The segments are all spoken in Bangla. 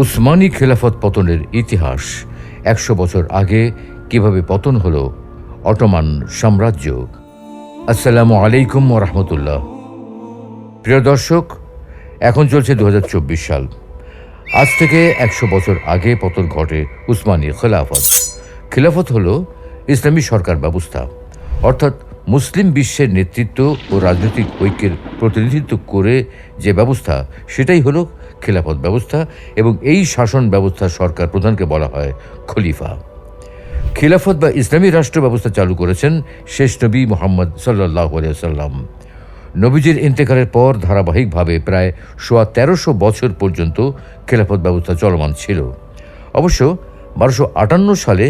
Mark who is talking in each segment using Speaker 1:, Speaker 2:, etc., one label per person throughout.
Speaker 1: উসমানী খেলাফত পতনের ইতিহাস একশো বছর আগে কিভাবে পতন হল অটোমান সাম্রাজ্য আসসালামু আলাইকুম রহমতুল্লাহ প্রিয় দর্শক এখন চলছে দু সাল আজ থেকে একশো বছর আগে পতন ঘটে উসমানী খেলাফত খেলাফত হল ইসলামী সরকার ব্যবস্থা অর্থাৎ মুসলিম বিশ্বের নেতৃত্ব ও রাজনৈতিক ঐক্যের প্রতিনিধিত্ব করে যে ব্যবস্থা সেটাই হলো খিলাফত ব্যবস্থা এবং এই শাসন ব্যবস্থা সরকার প্রধানকে বলা হয় খলিফা খিলাফত বা ইসলামী রাষ্ট্র ব্যবস্থা চালু করেছেন শেষ নবী মোহাম্মদ সাল্লাহ সাল্লাম নবীজির ইন্তেকালের পর ধারাবাহিকভাবে প্রায় সোয়া তেরোশো বছর পর্যন্ত খেলাফত ব্যবস্থা চলমান ছিল অবশ্য বারোশো আটান্ন সালে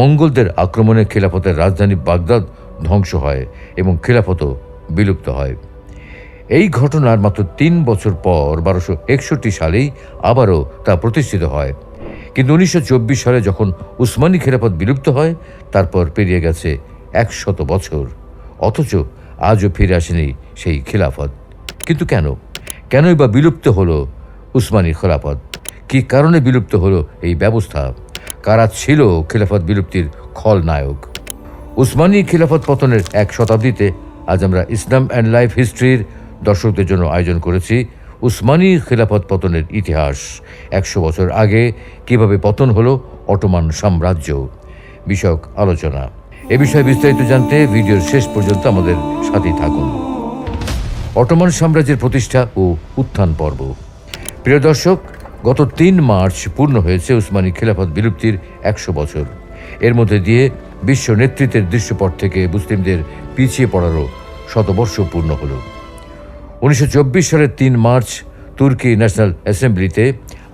Speaker 1: মঙ্গলদের আক্রমণে খেলাফতের রাজধানী বাগদাদ ধ্বংস হয় এবং খেলাফতও বিলুপ্ত হয় এই ঘটনার মাত্র তিন বছর পর বারোশো একষট্টি সালেই আবারও তা প্রতিষ্ঠিত হয় কিন্তু উনিশশো সালে যখন উসমানী খেলাফত বিলুপ্ত হয় তারপর পেরিয়ে গেছে একশত বছর অথচ আজও ফিরে আসেনি সেই খিলাফত কিন্তু কেন কেনই বা বিলুপ্ত হলো উসমানী খেলাফত কি কারণে বিলুপ্ত হলো এই ব্যবস্থা কারা ছিল খিলাফত বিলুপ্তির খলনায়ক উসমানী খিলাফত পতনের এক শতাব্দীতে আজ আমরা ইসলাম অ্যান্ড লাইফ হিস্ট্রির দর্শকদের জন্য আয়োজন করেছি উসমানী খেলাফত পতনের ইতিহাস একশো বছর আগে কিভাবে পতন হলো অটোমান সাম্রাজ্য বিষয়ক আলোচনা এ বিষয়ে বিস্তারিত জানতে ভিডিওর শেষ পর্যন্ত আমাদের সাথে থাকুন অটোমান সাম্রাজ্যের প্রতিষ্ঠা ও উত্থান পর্ব প্রিয় দর্শক গত তিন মার্চ পূর্ণ হয়েছে উসমানী খেলাফত বিলুপ্তির একশো বছর এর মধ্যে দিয়ে বিশ্ব নেতৃত্বের দৃশ্যপট থেকে মুসলিমদের পিছিয়ে পড়ারও শতবর্ষ পূর্ণ হলো উনিশশো সালের তিন মার্চ তুর্কি ন্যাশনাল অ্যাসেম্বলিতে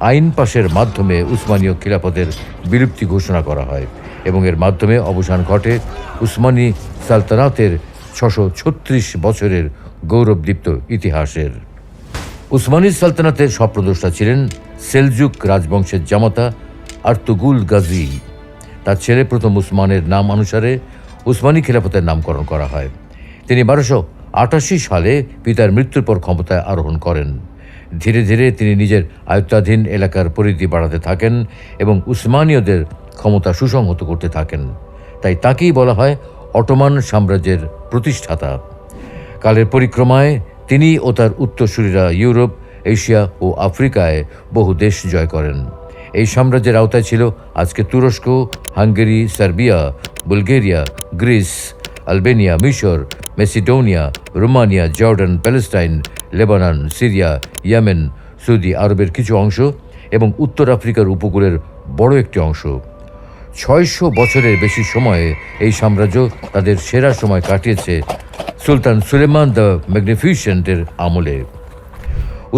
Speaker 1: আইন পাশের মাধ্যমে উসমানীয় খিলাফতের বিলুপ্তি ঘোষণা করা হয় এবং এর মাধ্যমে অবসান ঘটে উসমানী সালতানাতের ছশো ছত্রিশ বছরের গৌরবদীপ্ত ইতিহাসের উসমানী সালতানাতের স্বপ্রদ্রষ্টা ছিলেন সেলজুক রাজবংশের জামাতা আর্তুগুল গাজী তার ছেলে প্রথম উসমানের নাম অনুসারে উসমানী খিলাফতের নামকরণ করা হয় তিনি বারোশো আটাশি সালে পিতার মৃত্যুর পর ক্ষমতায় আরোহণ করেন ধীরে ধীরে তিনি নিজের আয়ত্তাধীন এলাকার পরিধি বাড়াতে থাকেন এবং উসমানীয়দের ক্ষমতা সুসংহত করতে থাকেন তাই তাকেই বলা হয় অটোমান সাম্রাজ্যের প্রতিষ্ঠাতা কালের পরিক্রমায় তিনি ও তার উত্তরসূরীরা ইউরোপ এশিয়া ও আফ্রিকায় বহু দেশ জয় করেন এই সাম্রাজ্যের আওতায় ছিল আজকে তুরস্ক Hungary Serbia Bulgaria Greece Albania মিশর Macedonia Romania Jordan Palestine Lebanon Syria Yemen Saudi আরবের কিছু অংশ এবং উত্তর আফ্রিকার উপকূলের বড় একটি অংশ ছয়শো বছরের বেশি সময়ে এই সাম্রাজ্য তাদের সেরা সময় কাটিয়েছে সুলতান সুলেমান দ্য ম্যাগনিফিসেন্টের আমলে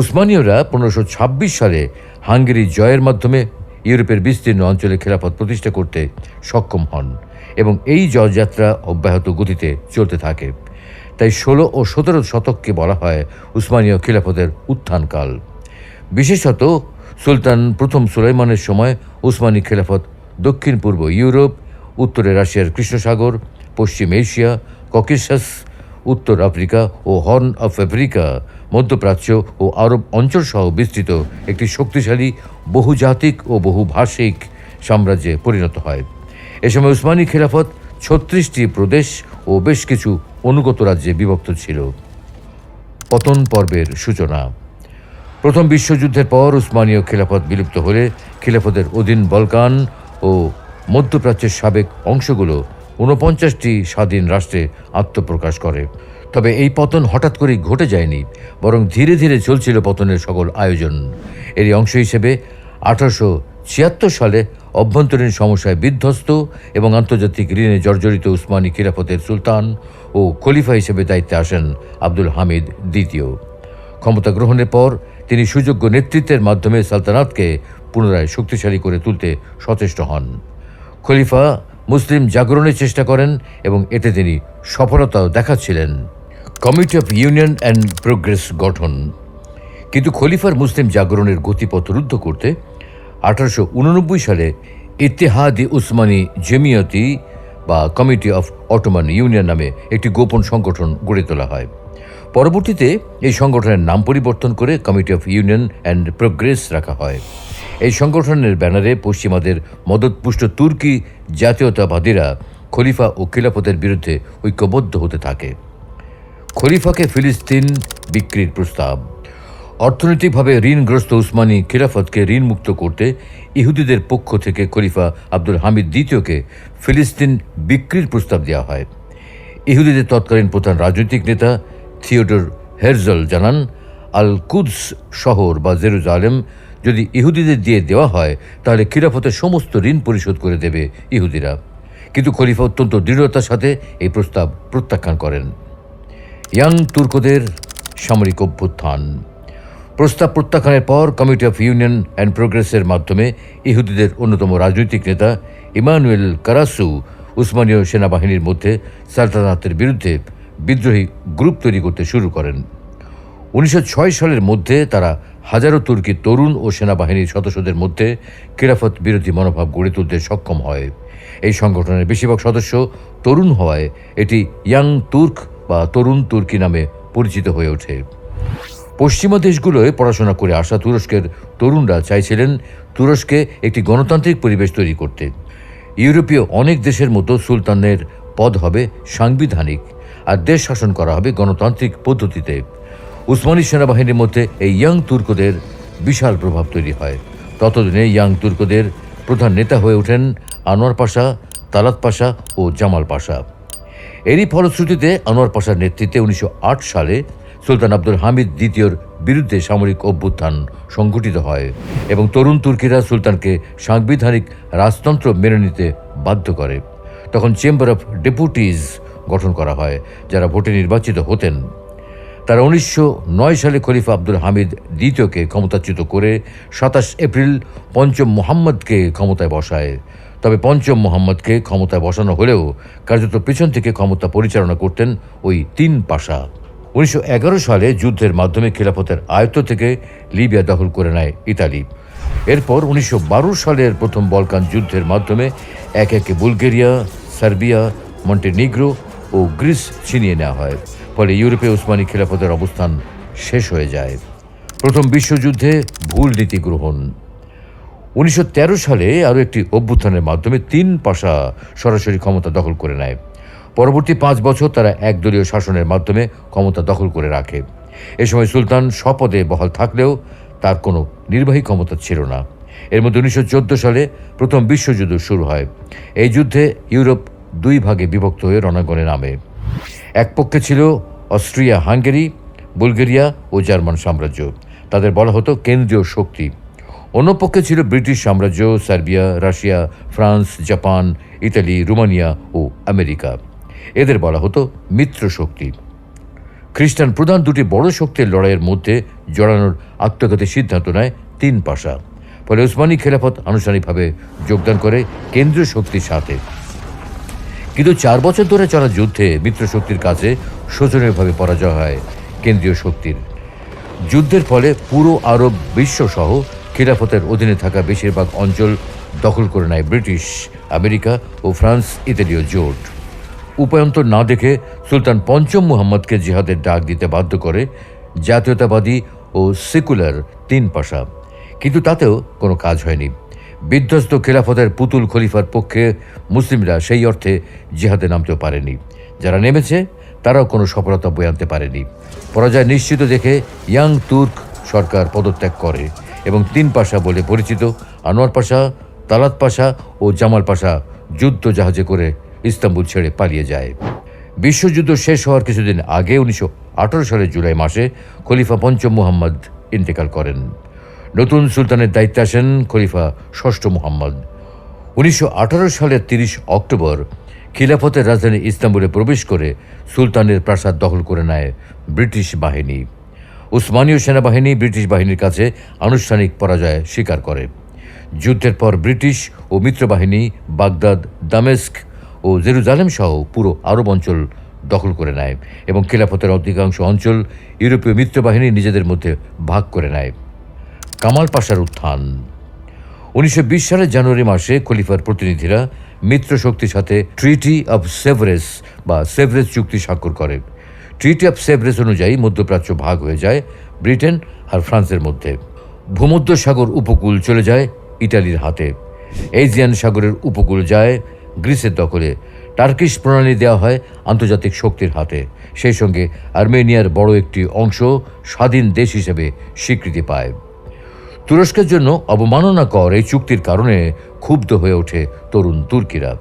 Speaker 1: উসমানীয়রা পনেরোশো ছাব্বিশ সালে হাঙ্গেরি জয়ের মাধ্যমে ইউরোপের বিস্তীর্ণ অঞ্চলে খেলাফত প্রতিষ্ঠা করতে সক্ষম হন এবং এই জয়যাত্রা অব্যাহত গতিতে চলতে থাকে তাই ষোলো ও সতেরো শতককে বলা হয় উসমানীয় খিলাফতের উত্থানকাল বিশেষত সুলতান প্রথম সুলাইমানের সময় উসমানী খেলাফত দক্ষিণ পূর্ব ইউরোপ উত্তরে রাশিয়ার কৃষ্ণসাগর পশ্চিম এশিয়া ককেশাস উত্তর আফ্রিকা ও হর্ন অফ আফ্রিকা মধ্যপ্রাচ্য ও আরব অঞ্চলসহ বিস্তৃত একটি শক্তিশালী বহুজাতিক ও বহুভাষিক সাম্রাজ্যে পরিণত হয় এ সময় উসমানী খেলাফত ছত্রিশটি প্রদেশ ও বেশ কিছু অনুগত রাজ্যে বিভক্ত ছিল পতন পর্বের সূচনা প্রথম বিশ্বযুদ্ধের পর উসমানীয় খিলাফত বিলুপ্ত হলে খিলাফতের অধীন বলকান ও মধ্যপ্রাচ্যের সাবেক অংশগুলো ঊনপঞ্চাশটি স্বাধীন রাষ্ট্রে আত্মপ্রকাশ করে তবে এই পতন হঠাৎ করেই ঘটে যায়নি বরং ধীরে ধীরে চলছিল পতনের সকল আয়োজন এরই অংশ হিসেবে আঠারোশো ছিয়াত্তর সালে অভ্যন্তরীণ সমস্যায় বিধ্বস্ত এবং আন্তর্জাতিক ঋণে জর্জরিত উসমানী খিলাফতের সুলতান ও খলিফা হিসেবে দায়িত্বে আসেন আব্দুল হামিদ দ্বিতীয় ক্ষমতা গ্রহণের পর তিনি সুযোগ্য নেতৃত্বের মাধ্যমে সালতানাতকে পুনরায় শক্তিশালী করে তুলতে সচেষ্ট হন খলিফা মুসলিম জাগরণের চেষ্টা করেন এবং এতে তিনি সফলতাও দেখাচ্ছিলেন committee of union and progress গঠন কিন্তু খলিফার মুসলিম জাগরণের গতিপথ রুদ্ধ করতে আঠারোশো সালে ইতিহাদি উসমানি জেমিয়তি বা কমিটি অফ অটোমান ইউনিয়ন নামে একটি গোপন সংগঠন গড়ে তোলা হয় পরবর্তীতে এই সংগঠনের নাম পরিবর্তন করে committee of union and progress রাখা হয় এই সংগঠনের ব্যানারে পশ্চিমাদের মদতপুষ্ট তুর্কি জাতীয়তাবাদীরা খলিফা ও খিলাফতের বিরুদ্ধে ঐক্যবদ্ধ হতে থাকে খলিফাকে ফিলিস্তিন বিক্রির প্রস্তাব অর্থনৈতিকভাবে ঋণগ্রস্ত উসমানী খিলাফতকে ঋণমুক্ত করতে ইহুদিদের পক্ষ থেকে খলিফা আব্দুল হামিদ দ্বিতীয়কে ফিলিস্তিন বিক্রির প্রস্তাব দেওয়া হয় ইহুদিদের তৎকালীন প্রধান রাজনৈতিক নেতা থিওডর হেরজল জানান আল কুদস শহর বা জেরুজালেম যদি ইহুদিদের দিয়ে দেওয়া হয় তাহলে খিলাফতের সমস্ত ঋণ পরিশোধ করে দেবে ইহুদিরা কিন্তু খলিফা অত্যন্ত দৃঢ়তার সাথে এই প্রস্তাব প্রত্যাখ্যান করেন ইয়াং তুর্কদের সামরিক অভ্যুত্থান প্রস্তাব প্রত্যাখ্যানের পর কমিটি অফ ইউনিয়ন অ্যান্ড প্রোগ্রেসের মাধ্যমে ইহুদিদের অন্যতম রাজনৈতিক নেতা ইমানুয়েল কারাসু উসমানীয় সেনাবাহিনীর মধ্যে সালতানাতের বিরুদ্ধে বিদ্রোহী গ্রুপ তৈরি করতে শুরু করেন উনিশশো সালের মধ্যে তারা হাজারো তুর্কি তরুণ ও সেনাবাহিনীর সদস্যদের মধ্যে খিলাফত বিরোধী মনোভাব গড়ে তুলতে সক্ষম হয় এই সংগঠনের বেশিরভাগ সদস্য তরুণ হওয়ায় এটি ইয়াং তুর্ক বা তরুণ তুর্কি নামে পরিচিত হয়ে ওঠে পশ্চিমা দেশগুলোয় পড়াশোনা করে আসা তুরস্কের তরুণরা চাইছিলেন তুরস্কে একটি গণতান্ত্রিক পরিবেশ তৈরি করতে ইউরোপীয় অনেক দেশের মতো সুলতানের পদ হবে সাংবিধানিক আর দেশ শাসন করা হবে গণতান্ত্রিক পদ্ধতিতে উসমানী সেনাবাহিনীর মধ্যে এই ইয়াং তুর্কদের বিশাল প্রভাব তৈরি হয় ততদিনে ইয়াং তুর্কদের প্রধান নেতা হয়ে ওঠেন আনোয়ার পাশা তালাত পাশা ও জামাল পাশা এরই ফলশ্রুতিতে আনোয়ার পাশার নেতৃত্বে উনিশশো সালে সুলতান আব্দুল হামিদ দ্বিতীয়র বিরুদ্ধে সামরিক অভ্যুত্থান সংঘটিত হয় এবং তরুণ তুর্কিরা সুলতানকে সাংবিধানিক রাজতন্ত্র মেনে নিতে বাধ্য করে তখন চেম্বার অফ ডেপুটিজ গঠন করা হয় যারা ভোটে নির্বাচিত হতেন তারা উনিশশো নয় সালে খলিফা আব্দুল হামিদ দ্বিতীয়কে ক্ষমতাচ্যুত করে সাতাশ এপ্রিল পঞ্চম মোহাম্মদকে ক্ষমতায় বসায় তবে পঞ্চম মোহাম্মদকে ক্ষমতায় বসানো হলেও কার্যত পিছন থেকে ক্ষমতা পরিচালনা করতেন ওই তিন পাশা উনিশশো সালে যুদ্ধের মাধ্যমে খিলাফতের আয়ত্ত থেকে লিবিয়া দখল করে নেয় ইতালি এরপর উনিশশো সালের প্রথম বলকান যুদ্ধের মাধ্যমে একে একে বুলগেরিয়া সার্বিয়া মন্টেনিগ্রো ও গ্রিস ছিনিয়ে নেওয়া হয় ফলে ইউরোপে উসমানী খিলাফতের অবস্থান শেষ হয়ে যায় প্রথম বিশ্বযুদ্ধে ভুল নীতি গ্রহণ উনিশশো সালে আরও একটি অভ্যুত্থানের মাধ্যমে তিন পাশা সরাসরি ক্ষমতা দখল করে নেয় পরবর্তী পাঁচ বছর তারা একদলীয় শাসনের মাধ্যমে ক্ষমতা দখল করে রাখে এ সময় সুলতান স্বপদে বহাল থাকলেও তার কোনো নির্বাহী ক্ষমতা ছিল না এর মধ্যে উনিশশো সালে প্রথম বিশ্বযুদ্ধ শুরু হয় এই যুদ্ধে ইউরোপ দুই ভাগে বিভক্ত হয়ে রণাঙ্গনে নামে এক পক্ষে ছিল অস্ট্রিয়া হাঙ্গেরি বুলগেরিয়া ও জার্মান সাম্রাজ্য তাদের বলা হতো কেন্দ্রীয় শক্তি অন্য পক্ষে ছিল ব্রিটিশ সাম্রাজ্য Serbia Russia France Japan Italy Romania ও আমেরিকা এদের বলা হতো মিত্র শক্তি খ্রিস্টান প্রধান দুটি বড় শক্তির লড়াইয়ের মধ্যে জড়ানোর আত্মঘাতী সিদ্ধান্ত নেয় তিন পাশা ফলে ওসমানী খেলাফত আনুষ্ঠানিকভাবে যোগদান করে কেন্দ্রীয় শক্তির সাথে কিন্তু চার বছর ধরে চলা যুদ্ধে মিত্র শক্তির কাছে শোচনীয়ভাবে পরাজয় হয় কেন্দ্রীয় শক্তির যুদ্ধের ফলে পুরো আরব বিশ্বসহ খিলাফতের অধীনে থাকা বেশিরভাগ অঞ্চল দখল করে নেয় ব্রিটিশ আমেরিকা ও ফ্রান্স ইতালীয় জোট উপায়ন্তর না দেখে সুলতান পঞ্চম মুহাম্মদকে জিহাদের ডাক দিতে বাধ্য করে জাতীয়তাবাদী ও সেকুলার তিন পাশা কিন্তু তাতেও কোনো কাজ হয়নি বিধ্বস্ত খেলাফতের পুতুল খলিফার পক্ষে মুসলিমরা সেই অর্থে জিহাদে নামতেও পারেনি যারা নেমেছে তারাও কোনো সফলতা বয়ে আনতে পারেনি পরাজয় নিশ্চিত দেখে ইয়াং তুর্ক সরকার পদত্যাগ করে এবং তিন পাশা বলে পরিচিত আনোয়ার পাশা তালাত পাশা ও জামাল পাশা যুদ্ধ জাহাজে করে ইস্তাম্বুল ছেড়ে পালিয়ে যায় বিশ্বযুদ্ধ শেষ হওয়ার কিছুদিন আগে উনিশশো সালের জুলাই মাসে খলিফা পঞ্চম মুহাম্মদ ইন্তেকাল করেন নতুন সুলতানের দায়িত্বে আসেন খলিফা ষষ্ঠ মুহাম্মদ উনিশশো সালের তিরিশ অক্টোবর খিলাফতের রাজধানী ইস্তাম্বুলে প্রবেশ করে সুলতানের প্রাসাদ দখল করে নেয় ব্রিটিশ বাহিনী উসমানীয় সেনাবাহিনী ব্রিটিশ বাহিনীর কাছে আনুষ্ঠানিক পরাজয় স্বীকার করে যুদ্ধের পর ব্রিটিশ ও মিত্রবাহিনী বাগদাদ দামেস্ক ও জেরুজালেম সহ পুরো আরব অঞ্চল দখল করে নেয় এবং খিলাফতের অধিকাংশ অঞ্চল ইউরোপীয় মিত্রবাহিনী নিজেদের মধ্যে ভাগ করে নেয় কামাল পাশার উত্থান উনিশশো সালের জানুয়ারি মাসে খলিফার প্রতিনিধিরা মিত্র শক্তির সাথে ট্রিটি অব সেভারেস বা সেভারেস চুক্তি স্বাক্ষর করে ট্রিটি অব সেভারেস অনুযায়ী মধ্যপ্রাচ্য ভাগ হয়ে যায় ব্রিটেন আর ফ্রান্সের মধ্যে ভূমধ্যসাগর উপকূল চলে যায় ইটালির হাতে এজিয়ান সাগরের উপকূল যায় গ্রিসের দখলে টার্কিশ প্রণালী দেওয়া হয় আন্তর্জাতিক শক্তির হাতে সেই সঙ্গে আর্মেনিয়ার বড় একটি অংশ স্বাধীন দেশ হিসেবে স্বীকৃতি পায় তুরস্কের জন্য অবমাননাকর এই চুক্তির কারণে ক্ষুব্ধ হয়ে ওঠে তরুণ তুর্কিরা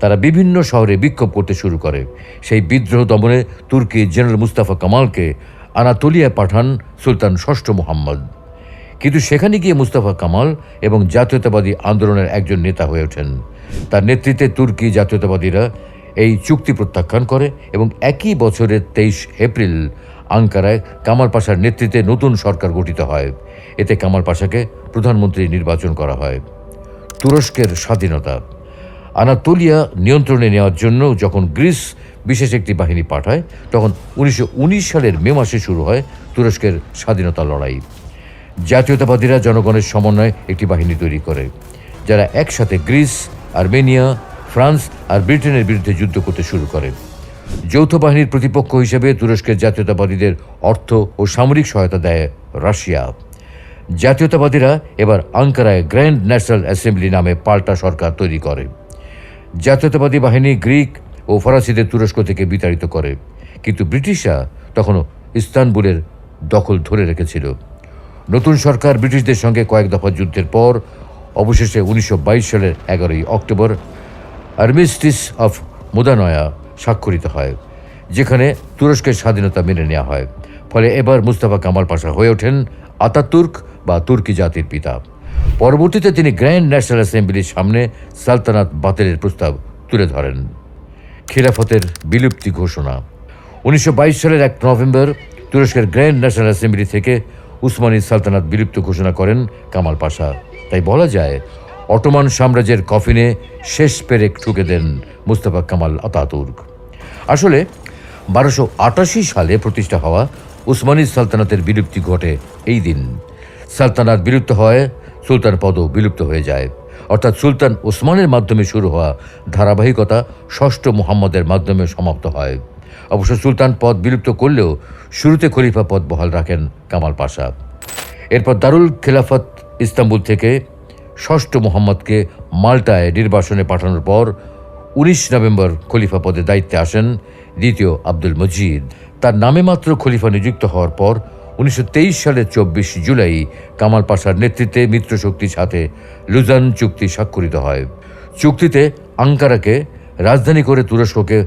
Speaker 1: তারা বিভিন্ন শহরে বিক্ষোভ করতে শুরু করে সেই বিদ্রোহ দমনে তুর্কি জেনারেল মুস্তাফা কামালকে আনাতোলিয়ায় পাঠান সুলতান ষষ্ঠ মোহাম্মদ কিন্তু সেখানে গিয়ে মুস্তাফা কামাল এবং জাতীয়তাবাদী আন্দোলনের একজন নেতা হয়ে ওঠেন তার নেতৃত্বে তুর্কি জাতীয়তাবাদীরা এই চুক্তি প্রত্যাখ্যান করে এবং একই বছরের তেইশ এপ্রিল আঙ্কারায় কামাল পাশার নেতৃত্বে নতুন সরকার গঠিত হয় এতে কামাল পাশাকে প্রধানমন্ত্রী নির্বাচন করা হয় তুরস্কের স্বাধীনতা আনাতোলিয়া নিয়ন্ত্রণে নেওয়ার জন্য যখন গ্রিস বিশেষ একটি বাহিনী পাঠায় তখন উনিশশো সালের মে মাসে শুরু হয় তুরস্কের স্বাধীনতা লড়াই জাতীয়তাবাদীরা জনগণের সমন্বয়ে একটি বাহিনী তৈরি করে যারা একসাথে গ্রিস আর্মেনিয়া ফ্রান্স আর ব্রিটেনের বিরুদ্ধে যুদ্ধ করতে শুরু করে যৌথ বাহিনীর প্রতিপক্ষ হিসেবে তুরস্কের জাতীয়তাবাদীদের অর্থ ও সামরিক সহায়তা দেয় রাশিয়া জাতীয়তাবাদীরা এবার আঙ্কারায় গ্র্যান্ড ন্যাশনাল অ্যাসেম্বলি নামে পাল্টা সরকার তৈরি করে জাতীয়তাবাদী বাহিনী গ্রিক ও ফরাসিদের তুরস্ক থেকে বিতাড়িত করে কিন্তু ব্রিটিশরা তখনও ইস্তানবুলের দখল ধরে রেখেছিল নতুন সরকার ব্রিটিশদের সঙ্গে কয়েক দফা যুদ্ধের পর অবশেষে উনিশশো সালের এগারোই অক্টোবর আর্মিস্টিস অফ মুদানয়া স্বাক্ষরিত হয় যেখানে তুরস্কের স্বাধীনতা মেনে নেওয়া হয় ফলে এবার মুস্তাফা কামাল পাশা হয়ে ওঠেন আতাতুর্ক বা তুর্কি জাতির পিতা পরবর্তীতে তিনি গ্র্যান্ড ন্যাশনাল অ্যাসেম্বলির সামনে সালতানাত বাতিলের প্রস্তাব তুলে ধরেন খিলাফতের বিলুপ্তি ঘোষণা উনিশশো সালের এক নভেম্বর তুরস্কের গ্র্যান্ড ন্যাশনাল অ্যাসেম্বলি থেকে উসমানী সালতানাত বিলুপ্ত ঘোষণা করেন কামাল পাশা তাই বলা যায় অটোমান সাম্রাজ্যের কফিনে শেষ পেরেক ঠুকে দেন মুস্তফা কামাল আতাতুর্গ আসলে বারোশো আটাশি সালে প্রতিষ্ঠা হওয়া উসমানী সালতানাতের বিলুপ্তি ঘটে এই দিন সালতানাত বিলুপ্ত হয় সুলতান পদও বিলুপ্ত হয়ে যায় অর্থাৎ সুলতান ওসমানের মাধ্যমে শুরু হওয়া ধারাবাহিকতা ষষ্ঠ মুহাম্মদের মাধ্যমে সমাপ্ত হয় অবশ্য সুলতান পদ বিলুপ্ত করলেও শুরুতে খলিফা পদ বহাল রাখেন কামাল পাশা এরপর দারুল খেলাফত ইস্তাম্বুল থেকে ষষ্ঠ মোহাম্মদকে মাল্টায় নির্বাসনে পাঠানোর পর উনিশ নভেম্বর খলিফা পদে দায়িত্বে আসেন দ্বিতীয় আব্দুল মজিদ তার নামে মাত্র খলিফা নিযুক্ত হওয়ার পর উনিশশো সালের চব্বিশ জুলাই কামাল পাশার নেতৃত্বে মিত্রশক্তির সাথে লুজান চুক্তি স্বাক্ষরিত হয় চুক্তিতে আঙ্কারাকে রাজধানী করে তুরস্ককে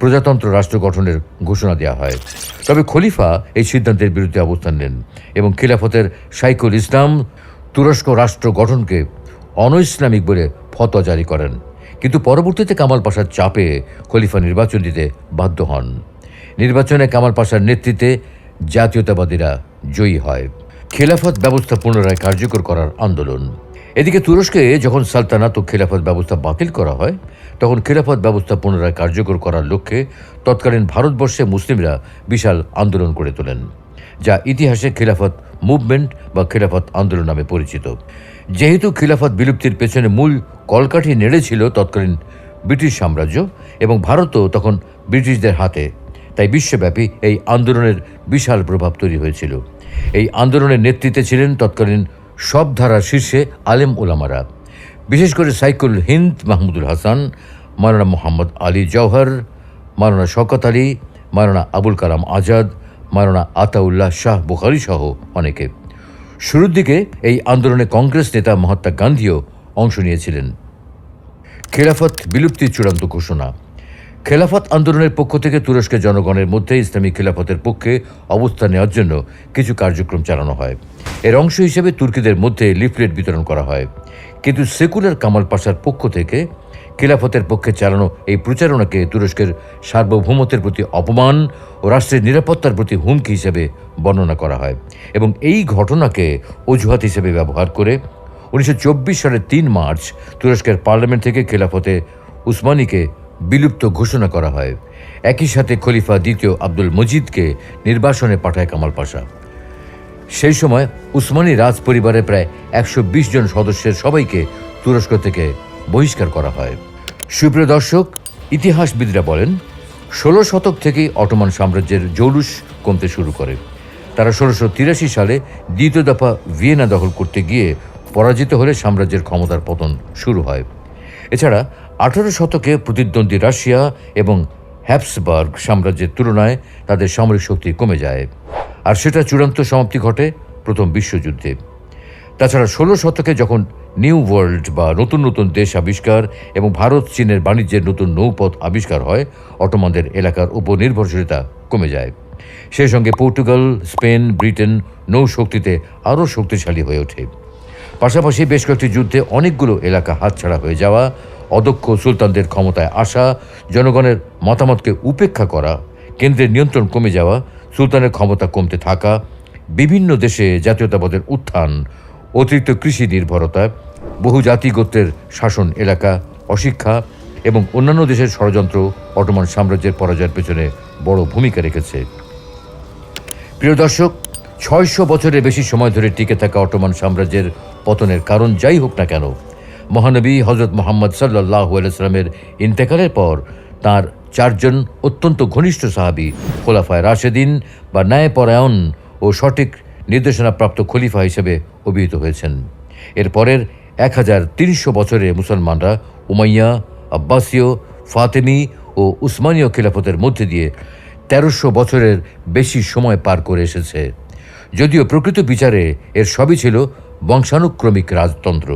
Speaker 1: প্রজাতন্ত্র রাষ্ট্র গঠনের ঘোষণা দেওয়া হয় তবে খলিফা এই সিদ্ধান্তের বিরুদ্ধে অবস্থান নেন এবং খিলাফতের সাইকুল ইসলাম তুরস্ক রাষ্ট্র গঠনকে অন ইসলামিক বলে ফতোয়া জারি করেন কিন্তু পরবর্তীতে কামাল পাশার চাপে খলিফা নির্বাচন দিতে বাধ্য হন নির্বাচনে কামাল পাশার নেতৃত্বে জাতীয়তাবাদীরা জয়ী হয় খেলাফত ব্যবস্থা পুনরায় কার্যকর করার আন্দোলন এদিকে তুরস্কে যখন সালতানাত ও খেলাফত ব্যবস্থা বাতিল করা হয় তখন খেলাফত ব্যবস্থা পুনরায় কার্যকর করার লক্ষ্যে তৎকালীন ভারতবর্ষে মুসলিমরা বিশাল আন্দোলন করে তোলেন যা ইতিহাসে খিলাফত মুভমেন্ট বা খিলাফত আন্দোলন নামে পরিচিত যেহেতু খিলাফত বিলুপ্তির পেছনে মূল কলকাঠি নেড়েছিল তৎকালীন ব্রিটিশ সাম্রাজ্য এবং ভারতও তখন ব্রিটিশদের হাতে তাই বিশ্বব্যাপী এই আন্দোলনের বিশাল প্রভাব তৈরি হয়েছিল এই আন্দোলনের নেতৃত্বে ছিলেন তৎকালীন সব ধারার শীর্ষে আলেম ওলামারা বিশেষ করে সাইকুল হিন্দ মাহমুদুল হাসান মারানা মোহাম্মদ আলী জওহর মারানা শওকত আলী মারানা আবুল কালাম আজাদ মারোনা আতাউল্লাহ শাহ বুখারি সহ অনেকে শুরুর দিকে এই আন্দোলনে কংগ্রেস নেতা মহাত্মা গান্ধীও অংশ নিয়েছিলেন খেলাফত বিলুপ্তির চূড়ান্ত ঘোষণা খেলাফত আন্দোলনের পক্ষ থেকে তুরস্কের জনগণের মধ্যে ইসলামী খেলাফতের পক্ষে অবস্থান নেওয়ার জন্য কিছু কার্যক্রম চালানো হয় এর অংশ হিসেবে তুর্কিদের মধ্যে লিফলেট বিতরণ করা হয় কিন্তু সেকুলার কামাল পাশার পক্ষ থেকে খিলাফতের পক্ষে চালানো এই প্রচারণাকে তুরস্কের সার্বভৌমত্বের প্রতি অপমান ও রাষ্ট্রের নিরাপত্তার প্রতি হুমকি হিসেবে বর্ণনা করা হয় এবং এই ঘটনাকে অজুহাত হিসেবে ব্যবহার করে উনিশশো সালের তিন মার্চ তুরস্কের পার্লামেন্ট থেকে খিলাফতে উসমানীকে বিলুপ্ত ঘোষণা করা হয় একই সাথে খলিফা দ্বিতীয় আব্দুল মজিদকে নির্বাসনে পাঠায় কামাল পাশা সেই সময় উসমানী রাজ পরিবারের প্রায় একশো জন সদস্যের সবাইকে তুরস্ক থেকে বহিষ্কার করা হয় সুপ্রিয় দর্শক ইতিহাসবিদরা বলেন ষোলো শতক থেকেই অটোমান সাম্রাজ্যের জৌলুস কমতে শুরু করে তারা ষোলোশো তিরাশি সালে দ্বিতীয় দফা ভিয়েনা দখল করতে গিয়ে পরাজিত হলে সাম্রাজ্যের ক্ষমতার পতন শুরু হয় এছাড়া আঠারো শতকে প্রতিদ্বন্দ্বী রাশিয়া এবং হ্যাপসবার্গ সাম্রাজ্যের তুলনায় তাদের সামরিক শক্তি কমে যায় আর সেটা চূড়ান্ত সমাপ্তি ঘটে প্রথম বিশ্বযুদ্ধে তাছাড়া ষোলো শতকে যখন নিউ ওয়ার্ল্ড বা নতুন নতুন দেশ আবিষ্কার এবং ভারত চীনের বাণিজ্যের নতুন নৌপথ আবিষ্কার হয় অটোমানদের এলাকার উপর নির্ভরশীলতা কমে যায় সেই সঙ্গে পর্তুগাল স্পেন ব্রিটেন নৌশক্তিতে আরও শক্তিশালী হয়ে ওঠে পাশাপাশি বেশ কয়েকটি যুদ্ধে অনেকগুলো এলাকা হাতছাড়া হয়ে যাওয়া অদক্ষ সুলতানদের ক্ষমতায় আসা জনগণের মতামতকে উপেক্ষা করা কেন্দ্রের নিয়ন্ত্রণ কমে যাওয়া সুলতানের ক্ষমতা কমতে থাকা বিভিন্ন দেশে জাতীয়তাবাদের উত্থান অতিরিক্ত কৃষি নির্ভরতা বহু জাতিগোত্রের শাসন এলাকা অশিক্ষা এবং অন্যান্য দেশের ষড়যন্ত্র অটোমান সাম্রাজ্যের পরাজয়ের পেছনে বড় ভূমিকা রেখেছে প্রিয় দর্শক ছয়শো বছরের বেশি সময় ধরে টিকে থাকা অটোমান সাম্রাজ্যের পতনের কারণ যাই হোক না কেন মহানবী হজরত মোহাম্মদ সাল্লাহ আলাইসলামের ইন্তেকালের পর তার চারজন অত্যন্ত ঘনিষ্ঠ সাহাবি খোলাফায় রাশেদিন বা ন্যায়পরায়ণ ও সঠিক নির্দেশনাপ্রাপ্ত খলিফা হিসেবে অভিহিত হয়েছেন এর পরের এক হাজার তিনশো বছরে মুসলমানরা উমাইয়া আব্বাসীয় ফাতেমি ও উসমানীয় খিলাফতের মধ্যে দিয়ে তেরোশো বছরের বেশি সময় পার করে এসেছে যদিও প্রকৃত বিচারে এর সবই ছিল বংশানুক্রমিক রাজতন্ত্র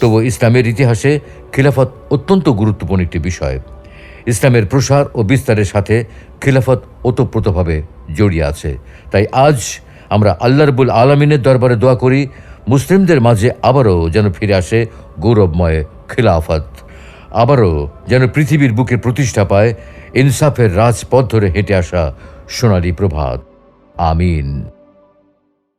Speaker 1: তবু ইসলামের ইতিহাসে খিলাফত অত্যন্ত গুরুত্বপূর্ণ একটি বিষয় ইসলামের প্রসার ও বিস্তারের সাথে খিলাফত ওতপ্রোতভাবে জড়িয়ে আছে তাই আজ আমরা আল্লাহরবুল আলমিনের দরবারে দোয়া করি মুসলিমদের মাঝে আবারও যেন ফিরে আসে গৌরবময় খিলাফত আবারও যেন পৃথিবীর বুকে প্রতিষ্ঠা পায় ইনসাফের রাজপথ ধরে হেঁটে আসা সোনালি প্রভাত আমিন